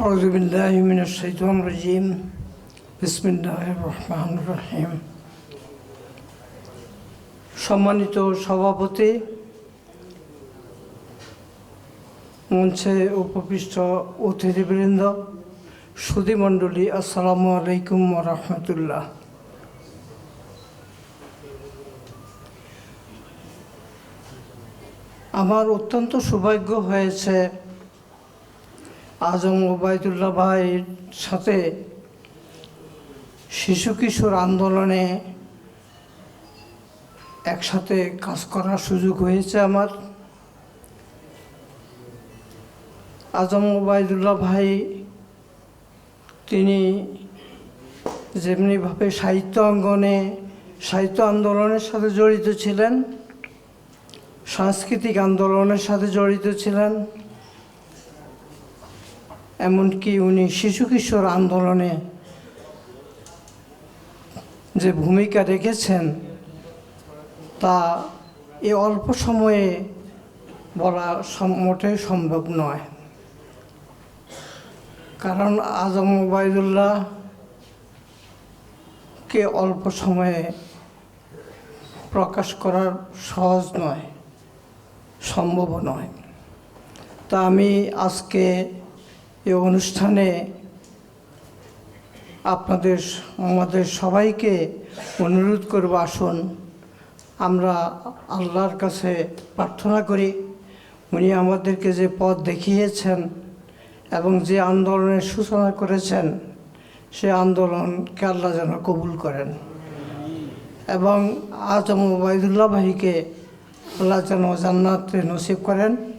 أعوذ بالله من الشيطان الرجيم بسم الله الرحمن الرحيم সম্মানিত সভাপতি মঞ্চে উপবিষ্ট অতিথিবৃন্দ সুধীমণ্ডলী আসসালামু আলাইকুম রহমতুল্লাহ আমার অত্যন্ত সৌভাগ্য হয়েছে আজম ওবায়দুল্লাহ ভাইয়ের সাথে শিশু কিশোর আন্দোলনে একসাথে কাজ করার সুযোগ হয়েছে আমার। আজম ওবায়দুল্লাহ ভাই, তিনি যেমনিভাবে সাহিত্য অঙ্গনে, সাহিত্য আন্দোলনের সাথে জড়িত ছিলেন, সাংস্কৃতিক আন্দোলনের সাথে জড়িত ছিলেন এমনকি উনি শিশু কিশোর আন্দোলনে যে ভূমিকা রেখেছেন, তা এ অল্প সময়ে বলা মোটেই সম্ভব নয়। কারণ আজম ওবায়দুল্লাহ কে অল্প সময়ে প্রকাশ করার সহজ নয় সম্ভব নয়। তা আমি আজকে এই অনুষ্ঠানে আপনাদের, আমাদের সবাইকে অনুরোধ করব, আসুন। আমরা আল্লাহর কাছে প্রার্থনা করি, উনি আমাদেরকে যে পথ দেখিয়েছেন এবং যে আন্দোলনের সূচনা করেছেন, সে আন্দোলনকে আল্লাহ যেন কবুল করেন। এবং আজম ওবায়দুল্লাহ ভাইকে আল্লাহ যেন জান্নাতে নসিব করেন।